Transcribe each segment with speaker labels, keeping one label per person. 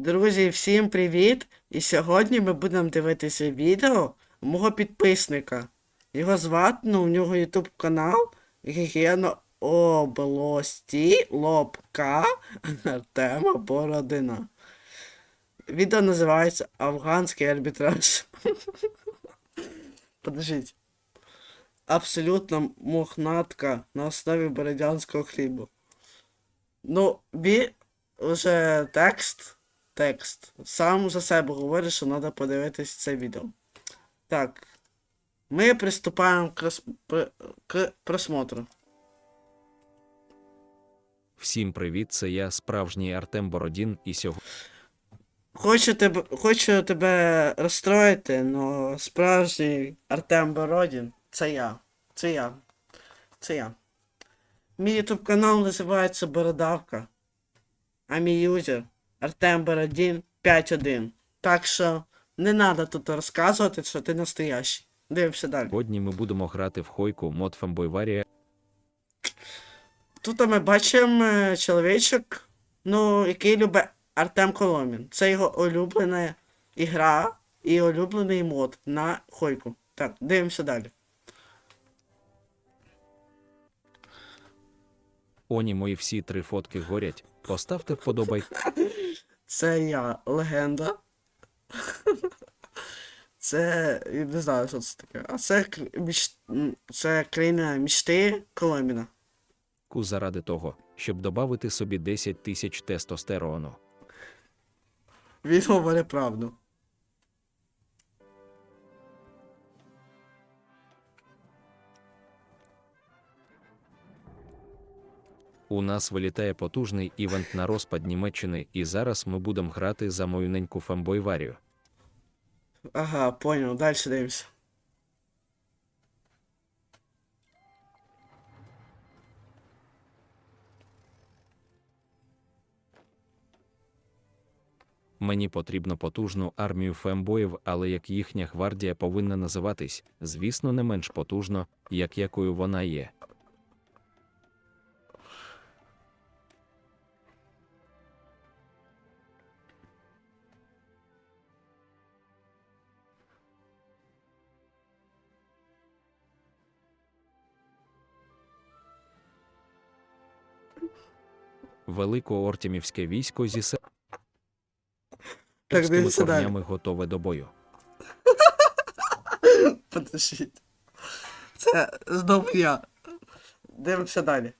Speaker 1: Друзі, всім привіт! І сьогодні ми будемо дивитися відео мого підписника. Його звати, ну, у нього ютуб канал Гігієна області Лобка Артема Бородина. Відео називається Афганський арбітраж. Подождіть. Абсолютно мохнатка на основі бородянського хлібу. Ну, він вже текст. Текст. Сам за себе говорить, що треба подивитись це відео. Так. Ми приступаємо к, рос- к просмотру.
Speaker 2: Всім привіт, це я, справжній Артем Бородін, і сьогодні
Speaker 1: Хочу тебе, хочу тебе розстроїти, але справжній Артем Бородін це я. Це я. Це я. Мій ютуб канал називається Бородавка. А мій юзер Артем Бородін 51. Так що не треба тут розказувати, що ти настоящий. Дивимося далі.
Speaker 2: Сьогодні ми будемо грати в хойку мод Фембойварія.
Speaker 1: Тут ми бачимо е, чоловічок, ну, який любить Артем Коломін. Це його улюблена ігра і улюблений мод на хойку. Так, дивимося далі.
Speaker 2: Оні мої всі три фотки горять. Поставте вподобай.
Speaker 1: Це я, легенда. Це. не знаю, що це таке. А це, це країна мічти Коломіна.
Speaker 2: Ку заради того, щоб додати собі 10 тисяч тестостерону.
Speaker 1: Він говорить правду.
Speaker 2: У нас вилітає потужний івент на розпад Німеччини, і зараз ми будемо грати за мою неньку Фембойварію.
Speaker 1: Ага, понял, далі дивимося.
Speaker 2: Мені потрібно потужну армію фембоїв, але як їхня гвардія повинна називатись, звісно, не менш потужно, як якою вона є. Великоортімівське військо зі се-
Speaker 1: Так,
Speaker 2: Товстими
Speaker 1: далі.
Speaker 2: корнями готове до бою.
Speaker 1: Подождіть. Це знову я. Дивимося далі.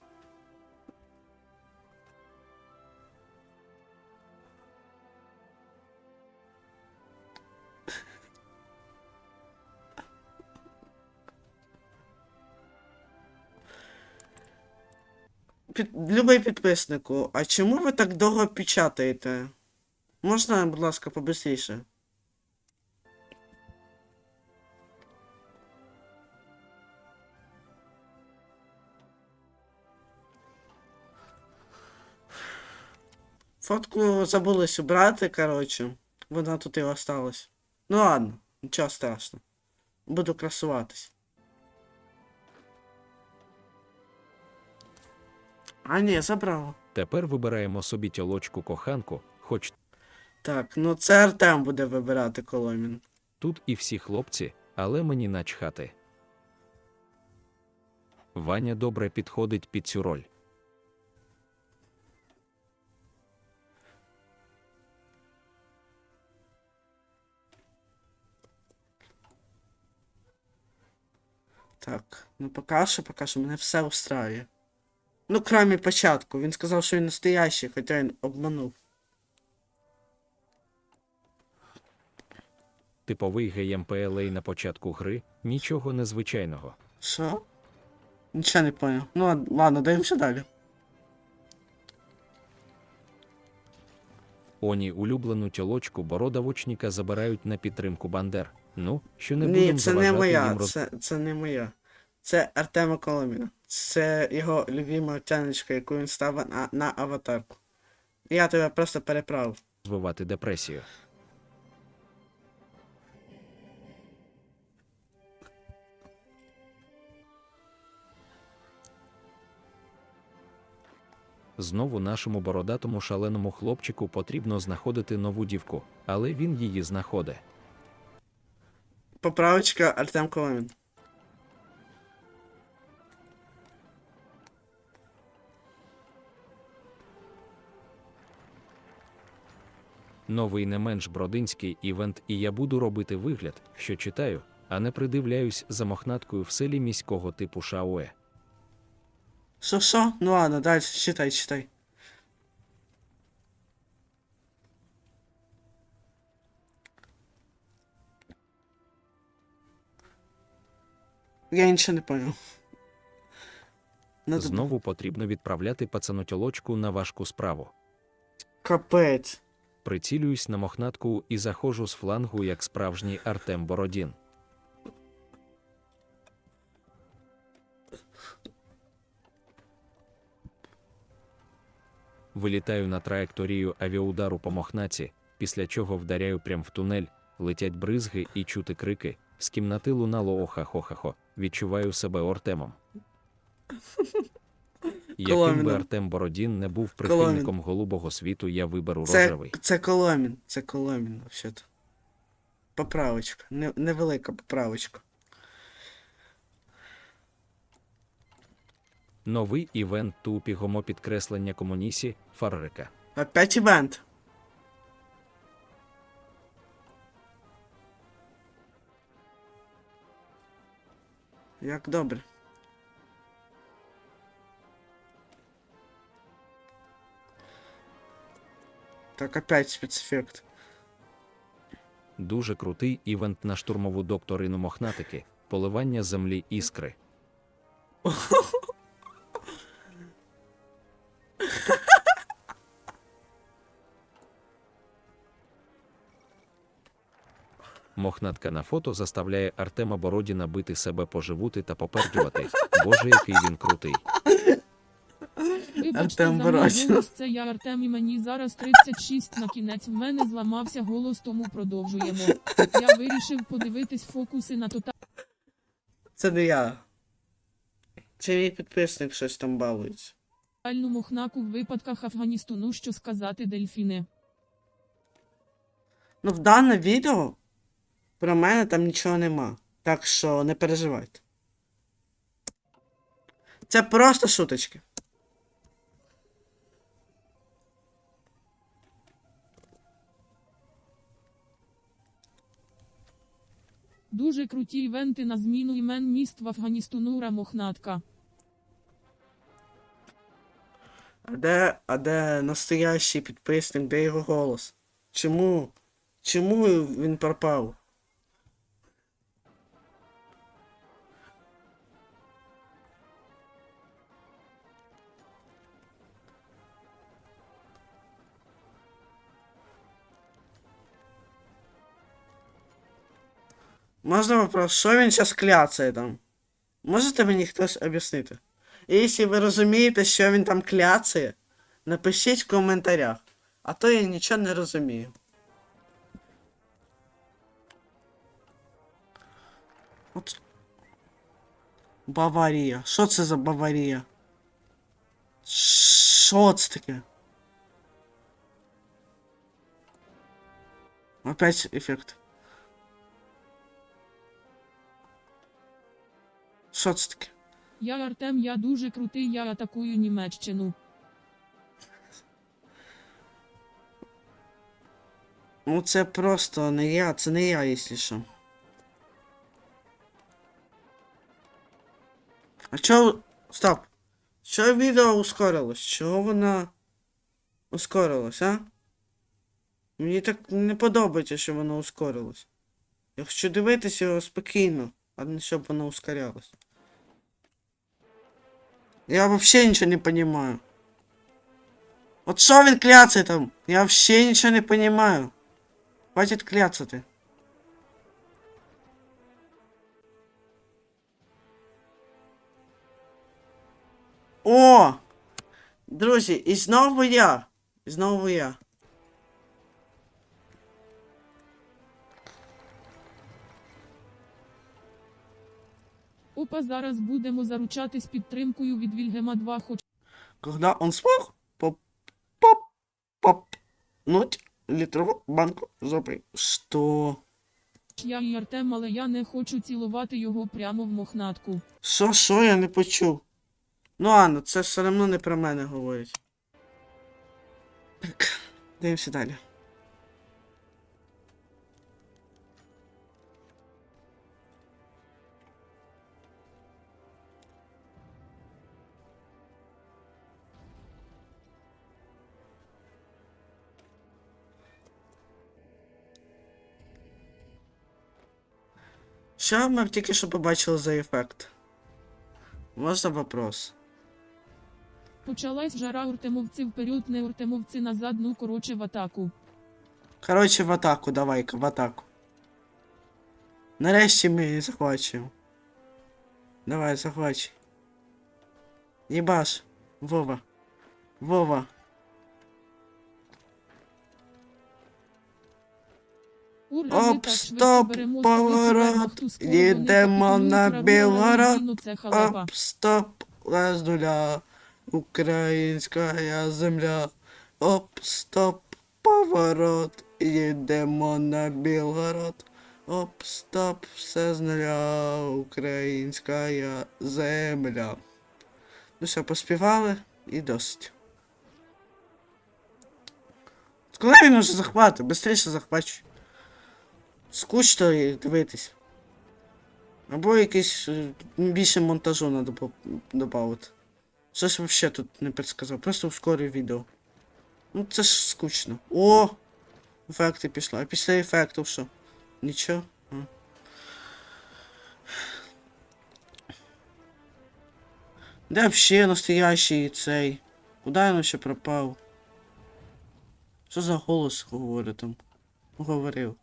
Speaker 1: Під... Любий підписнику, а чому ви так довго печатаєте? Можна, будь ласка, побистріше? Фотку забулись убрати, коротше. Вона тут і осталась. Ну ладно, нічого страшного. Буду красуватись. А ні, забрала.
Speaker 2: Тепер вибираємо собі тьолочку коханку, хоч
Speaker 1: Так, ну це Артем буде вибирати Коломін.
Speaker 2: тут і всі хлопці, але мені начхати. Ваня добре підходить під цю роль.
Speaker 1: Так, ну поки що, поки що мене все устраює. Ну, крім початку. Він сказав, що він настоящий, хоча він обманув.
Speaker 2: Типовий геймплей на початку гри нічого незвичайного.
Speaker 1: Що? Нічого не поняв. Ну ладно, дивимося далі.
Speaker 2: Оні улюблену тьолочку бородавочника забирають на підтримку Бандер. Ну, що не
Speaker 1: Ні,
Speaker 2: будемо
Speaker 1: це не
Speaker 2: заважати
Speaker 1: моя,
Speaker 2: їм роз...
Speaker 1: це, це не моя. Це Артема Коломіна. Це його любима тянечка, яку він ставив на, на аватарку. Я тебе просто переправив.
Speaker 2: розвивати депресію. Знову нашому бородатому шаленому хлопчику потрібно знаходити нову дівку, але він її знаходить.
Speaker 1: Поправочка Артем Коломін.
Speaker 2: Новий не менш бродинський івент, і я буду робити вигляд, що читаю, а не придивляюсь за мохнаткою в селі міського типу Шаое.
Speaker 1: Що, що? Ну ладно, далі, читай, читай. Я нічого не понял. Надо...
Speaker 2: Знову потрібно відправляти пацанотьолочку на важку справу.
Speaker 1: Капець.
Speaker 2: Прицілююсь на мохнатку і заходжу з флангу як справжній Артем Бородін. Вилітаю на траєкторію авіаудару по мохнаці, після чого вдаряю прям в тунель, летять бризги і чути крики. З кімнати лунало оха-хо-хо-хо. Відчуваю себе Ортемом. Яким би Артем Бородін не був
Speaker 1: Коломін.
Speaker 2: прихильником голубого світу, я виберу
Speaker 1: Це,
Speaker 2: рожевий.
Speaker 1: це Коломін, це Коломін, взагалі-то. Поправочка. Не, невелика поправочка.
Speaker 2: Новий івент тупі гомо підкреслення комунісі Фаррика.
Speaker 1: Опять івент. Як добре. Так, опять спецефект.
Speaker 2: Дуже крутий івент на штурмову докторину мохнатики, поливання землі іскри. Мохнатка на фото заставляє Артема Бородіна бити себе поживути та попердювати. Боже, який він крутий.
Speaker 3: Вибачте
Speaker 1: Артем
Speaker 3: за мій голос, це я Артем і мені зараз 36 на кінець в мене зламався голос, тому продовжуємо. Я вирішив подивитись фокуси на тота.
Speaker 1: Це не я. Це мій підписник щось там балується.
Speaker 3: тотальну мохнаку в випадках Афганістану, що сказати дельфіни.
Speaker 1: Ну, в дане відео про мене там нічого нема. Так що не переживайте. Це просто шуточки.
Speaker 3: Дуже круті івенти на зміну імен міст в Афганістану Рамохнатка.
Speaker 1: А де, а де настоящий підписник, де його голос? Чому? Чому він пропав? Можна вопрос, що він зараз кляцає там? Можете мені хтось об'яснити? І якщо ви розумієте, що він там кляцає, напишіть в коментарях. А то я нічого не розумію. От. Баварія. Що це за Баварія? Що це таке? Опять ефект. Що це таке?
Speaker 3: Я Артем, я дуже крутий, я атакую Німеччину.
Speaker 1: Ну це просто не я, це не я, якщо що. А чо... Стоп. Чого відео ускорилось? Чого вона ускорилась, а? Мені так не подобається, що воно ускорилось. Я хочу дивитися його спокійно, а не щоб воно ускорялось. Я вообще нічого не понимаю. От що він кляцає там? Я вообще нічого не понимаю. Хватит кляцати. О! Друзі, і знову я. І знову я.
Speaker 3: Опа, зараз будемо заручатись підтримкою від Вільгема 2, хоч
Speaker 1: Когда он смог? поп-попнуть літрову банку жопи. Що?
Speaker 3: Я і Артем, але я не хочу цілувати його прямо в мохнатку.
Speaker 1: Що, що, я не почув. Ну ладно, це все одно не про мене говорить. Так, дивимося далі. Що ми тільки що побачили за ефект? Можна вопрос?
Speaker 3: Почалась жара уртемовці вперед, не уртемовці назад, ну короче в атаку.
Speaker 1: Коротше, в атаку, давай-ка, в атаку. Нарешті ми захвачуємо. Давай, захвачуй. Єбаш. Вова. Вова.
Speaker 3: Оп-стоп,
Speaker 1: поворот.
Speaker 3: Капітулюють,
Speaker 1: на
Speaker 3: Равила,
Speaker 1: Білгород.
Speaker 3: Валентину,
Speaker 1: Оп, стоп, з нуля. Українська земля. Оп, стоп, поворот. Їдемо на Білгород. Оп, стоп, все з нуля. Українська земля. Ну все, поспівали і досить. Коли він уже захватить? Бистріше захвачуй. Скучно дивитись. Або якийсь е, більше монтажу треба додати. Щось вообще тут не підсказав. Просто ускорив відео. Ну це ж скучно. О! Ефекти пішли. А після ефектів що? Нічого. А. Де вообще настоящий цей? Куда він ще пропав? Що за голос говорить там? Говорив.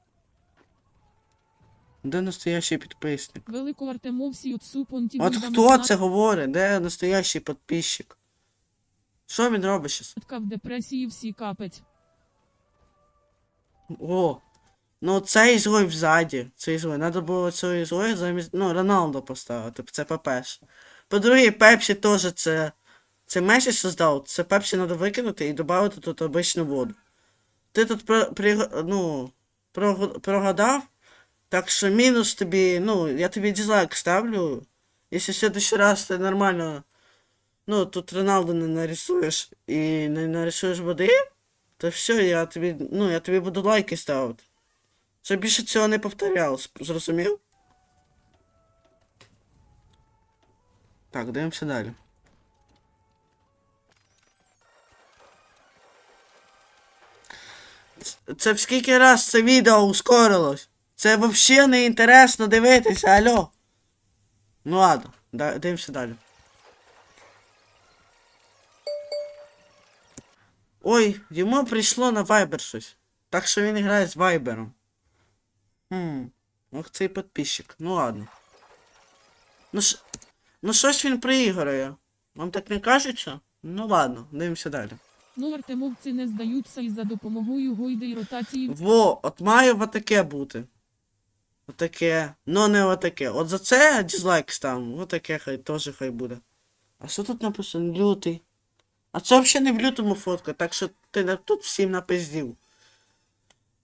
Speaker 1: Де настоящий підписник?
Speaker 3: Велику Артемовсі Юцу
Speaker 1: От хто це говорить? Де настоящий підписчик? Що він робить щас?
Speaker 3: в депресії всі капець.
Speaker 1: О! Ну цей ізгой взаді. Цей ізгой. Надо було цього ізгоя замість. Ну, Роналдо поставити. Це по-перше. По-друге, Пепсі теж це. Це Месі создав. Це Пепсі треба викинути і додати тут обичну воду. Ти тут про, при, ну, прог- прогадав. Так що мінус тобі, ну, я тобі дизлайк ставлю. Якщо в следующий раз ти нормально. Ну, тут Роналду і не нарисуєш води, то все, я тобі. Ну, я тобі буду лайки ставити. Щоб більше цього не повторялось, зрозумів? Так, дивимося далі. Це в скільки раз це відео ускорилось? Це взагалі не інтересно дивитися, алло. Ну ладно, дивимося далі. Ой, йому прийшло на Viber щось. Так що він грає з Вайбером. Хм. Ох, цей підписчик. Ну ладно. Ну ш... Ну щось він приіграє. Вам так не кажеться? Ну ладно, дивимося далі.
Speaker 3: Ну Артемовці не здаються і за допомогою гойди й ротації
Speaker 1: Во, от має отаке бути. Отаке. Ну не отаке. От за це дизлайк ставимо. Отаке хай теж хай буде. А що тут написано? Лютий. А це взагалі не в лютому фотка, так що ти на- тут всім напиздів.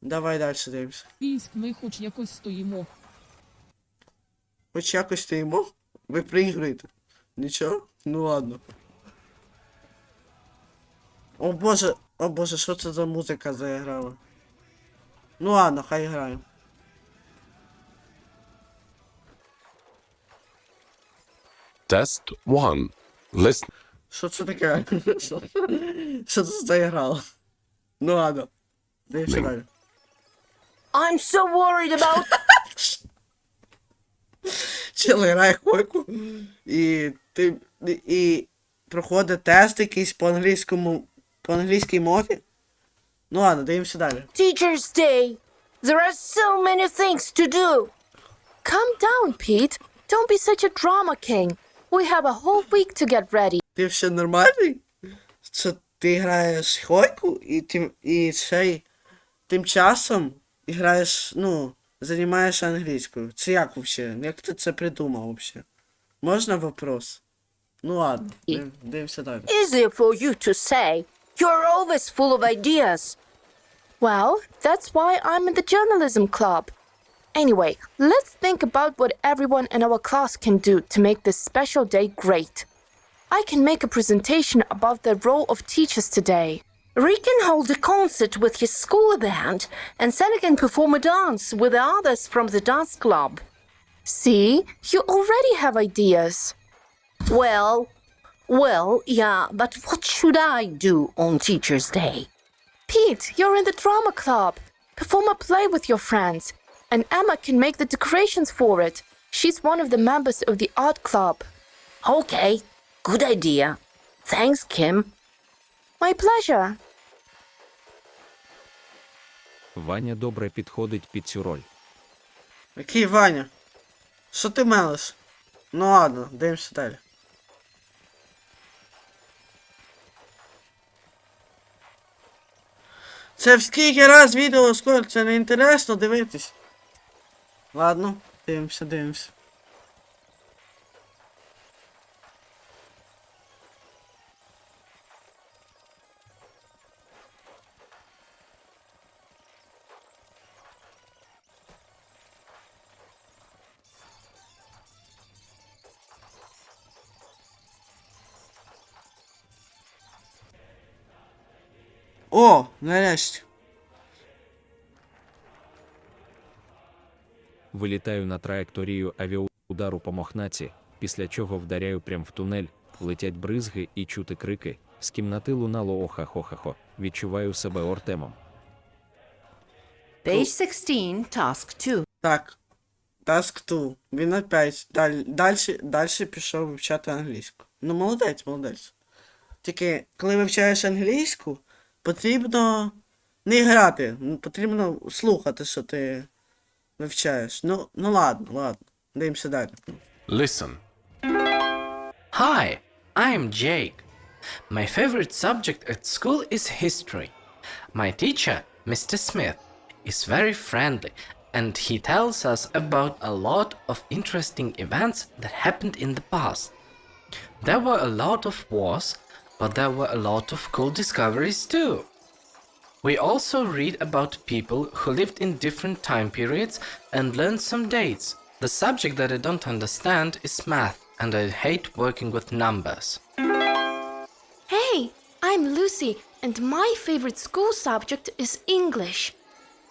Speaker 1: Давай далі дивимося.
Speaker 3: військ ми хоч якось стоїмо.
Speaker 1: Хоч якось стоїмо. Ви приіграєте. Нічого? Ну ладно. О боже, о боже, що це за музика заіграла? Ну ладно, хай грає.
Speaker 4: Test 1. Listen.
Speaker 1: Що це таке? Що що це заіграло? Ну ладно. Дивимося далі.
Speaker 5: I'm so worried about
Speaker 1: Чел грає хойку. І ти. І проходить тест якийсь по англійському. По англійській мові. Ну ладно, дивимося далі.
Speaker 5: Teacher's Day. There are so many things to do. Calm down, Pete. Don't be such a drama king. We have a whole week to get ready.
Speaker 1: Ти все нормальний? Що ти граєш хойку і тим і ще й тим часом граєш, ну, займаєш англійською. Це як вообще? Як ти це придумав вообще? Можна вопрос? Ну ладно, див- дивимося далі.
Speaker 5: Easy for you to say. You're always full of ideas. Well, that's why I'm in the journalism club. Anyway, let's think about what everyone in our class can do to make this special day great. I can make a presentation about the role of teachers today. Rick can hold a concert with his school band, and Sally can perform a dance with the others from the dance club. See, you already have ideas. Well, well, yeah, but what should I do on Teacher's Day? Pete, you're in the drama club. Perform a play with your friends, and Emma can make the decorations for it. She's one of the members of the art club. Okay, good idea. Thanks, Kim. My pleasure.
Speaker 2: Ваня добре підходить під цю роль.
Speaker 1: Який Ваня? Що ти мелиш? Ну ладно, дивимося далі. Це в скільки раз відео скоро, це не інтересно дивитись. Ладно, дивимося, дивимося. О, нарешті.
Speaker 2: Вилітаю на траєкторію авіаудару по Мохнаці, після чого вдаряю прям в тунель, летять бризги і чути крики. З кімнати лунало охахохахо. Відчуваю себе ортемом.
Speaker 6: Page 16, task 2.
Speaker 1: Так. Task 2. Він опять далі, далі, далі пішов вивчати англійську. Ну, молодець, молодець. Тільки, коли вивчаєш англійську, потрібно не грати, потрібно слухати, що ти вивчаєш. Ну, ну ладно, ладно. Дивимося далі.
Speaker 4: Listen.
Speaker 7: Hi, I'm Jake. My favorite subject at school is history. My teacher, Mr. Smith, is very friendly and he tells us about a lot of interesting events that happened in the past. There were a lot of wars, but there were a lot of cool discoveries too. We also read about people who lived in different time periods and learned some dates. The subject that I don't understand is math, and I hate working with numbers.
Speaker 5: Hey, I'm Lucy, and my favorite school subject is English.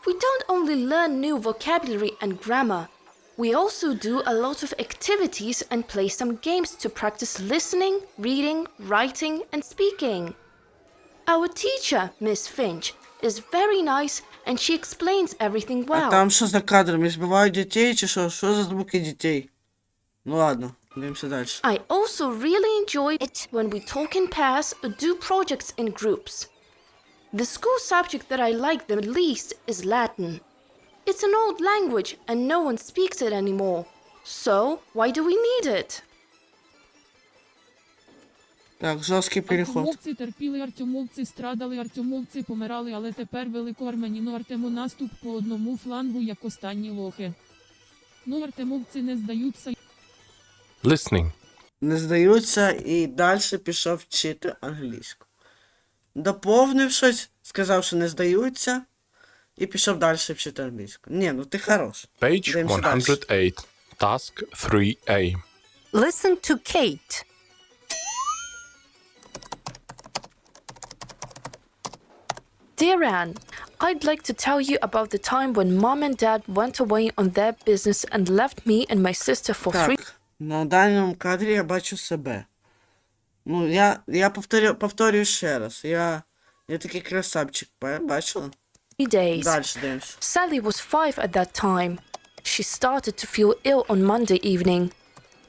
Speaker 5: We don't only learn new vocabulary and grammar, we also do a lot of activities and play some games to practice listening, reading, writing, and speaking. Our teacher, Miss Finch, is very nice and she explains everything
Speaker 1: А
Speaker 5: well.
Speaker 1: там що за кадрами? Збивають дітей чи що? Що за звуки дітей? Ну ладно, дивимося далі.
Speaker 5: I also really enjoy it when we talk in pairs or do projects in groups. The school subject that I like the least is Latin. It's an old language and no one speaks it anymore. So, why do we need it?
Speaker 1: Так, жорсткий переход.
Speaker 3: Артемовці терпіли, артемовці страдали, артемовці помирали, але тепер великоармяніно Артему наступ по одному флангу, як останні лохи. Ну, артемовці не здаються.
Speaker 4: Listening.
Speaker 1: Не здаються і далі пішов вчити англійську. Доповнив щось, сказав, що не здаються, і пішов далі вчити англійську. Ні, ну ти хорош.
Speaker 4: Page
Speaker 1: Дивимося далі.
Speaker 4: 108. Task 3A.
Speaker 6: Listen to Kate.
Speaker 5: Dear Anne, I'd like to tell you about the time when mom and dad went away on their business and left me and my sister for three
Speaker 1: Так, на даному кадрі я бачу себе. Ну, я, я повторю, повторюю ще раз. Я, я такий красавчик, ба- бачила?
Speaker 5: days.
Speaker 1: Далі дивимося.
Speaker 5: Sally was five at that time. She started to feel ill on Monday evening.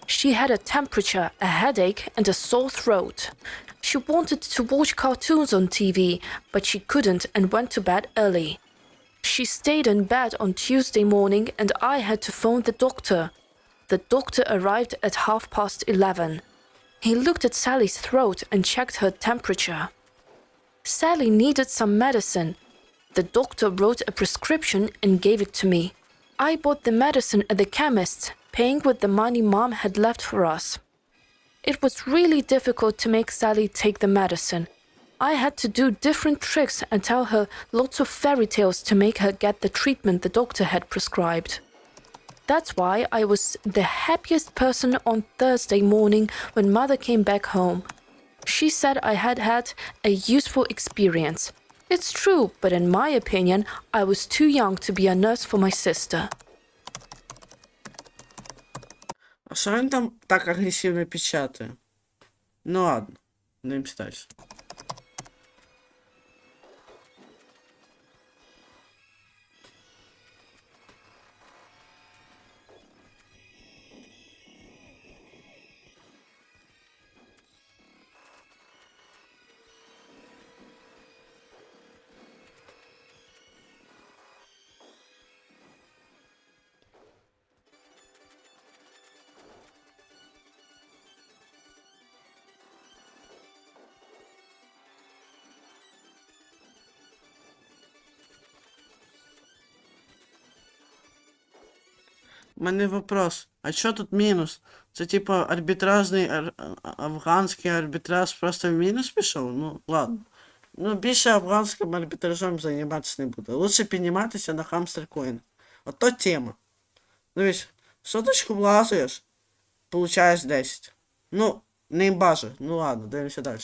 Speaker 5: She had a temperature, a headache, and a sore throat. She wanted to watch cartoons on TV, but she couldn't and went to bed early. She stayed in bed on Tuesday morning, and I had to phone the doctor. The doctor arrived at half past eleven. He looked at Sally's throat and checked her temperature. Sally needed some medicine. The doctor wrote a prescription and gave it to me. I bought the medicine at the chemist's, paying with the money mom had left for us. It was really difficult to make Sally take the medicine. I had to do different tricks and tell her lots of fairy tales to make her get the treatment the doctor had prescribed. That's why I was the happiest person on Thursday morning when mother came back home. She said I had had a useful experience. It's true, but in my opinion, I was too young to be a nurse for my sister.
Speaker 1: Що він там так агресивно печатає? Ну ладно, дивимось далі. мене вопрос. А що тут мінус? Це типа арбітражний ар- а- афганський арбітраж просто в мінус пішов? Ну, ладно. Ну, більше афганським арбітражем займатися не буду. Лучше підніматися на хамстер коін. Ото тема. Дивись, соточку влазуєш, получаєш 10. Ну, не баже. Ну ладно, дивимося далі.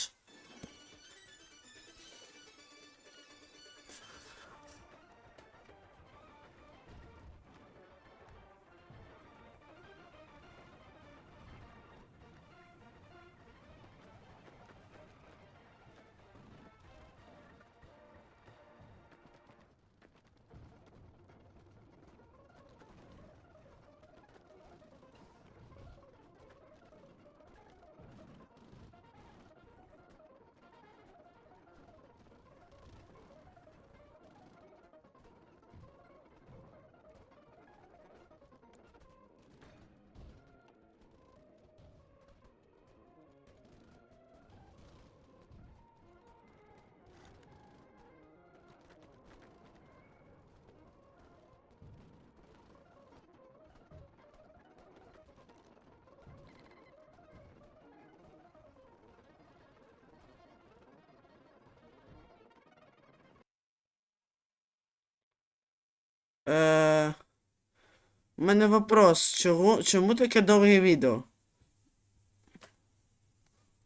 Speaker 1: У мене вопрос. Чому, чому таке довге відео?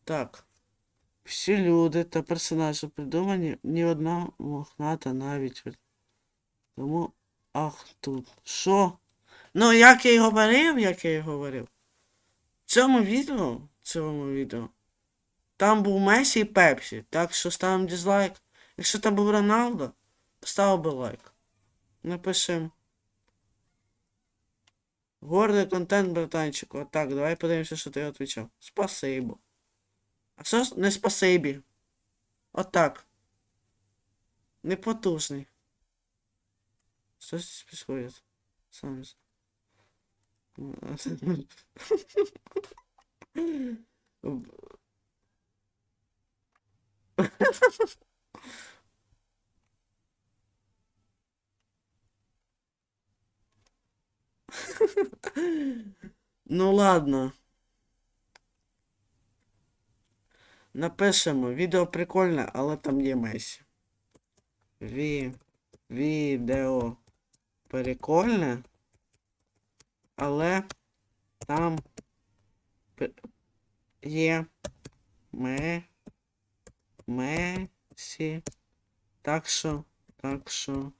Speaker 1: Так. Всі люди та персонажі придумані, ні одна мохната навіть. Тому. Ах тут. Що? Ну, як я й говорив, як я й говорив. В цьому відео, цьому відео, там був Месі і Пепсі, так що ставимо дизлайк. Якщо там був Роналдо, став би лайк. Напишем. Гордий контент, братанчик. Отак, давай подивимося, що ти відповідав. Спасибо. А що ж не спасибі? Отак. Непотужний. Що здесь происходит? Сам не знаю. Ну ладно. Напишемо. Відео прикольне, але там є Месі. Ві... Відео прикольне. Але там є ме... Месі. Так що, так що.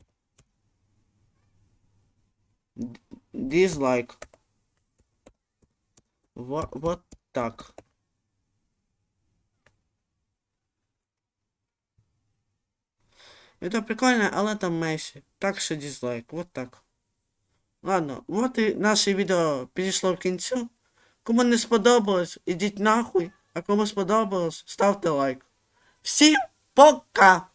Speaker 1: Дизлайк. Вот, вот так. Это прикольно, але там Месі. Так що дизлайк. Вот так. Ладно, вот і наше відео підійшло в кінцю. Кому не сподобалось, ідіть нахуй. А кому сподобалось, ставте лайк. Всім пока!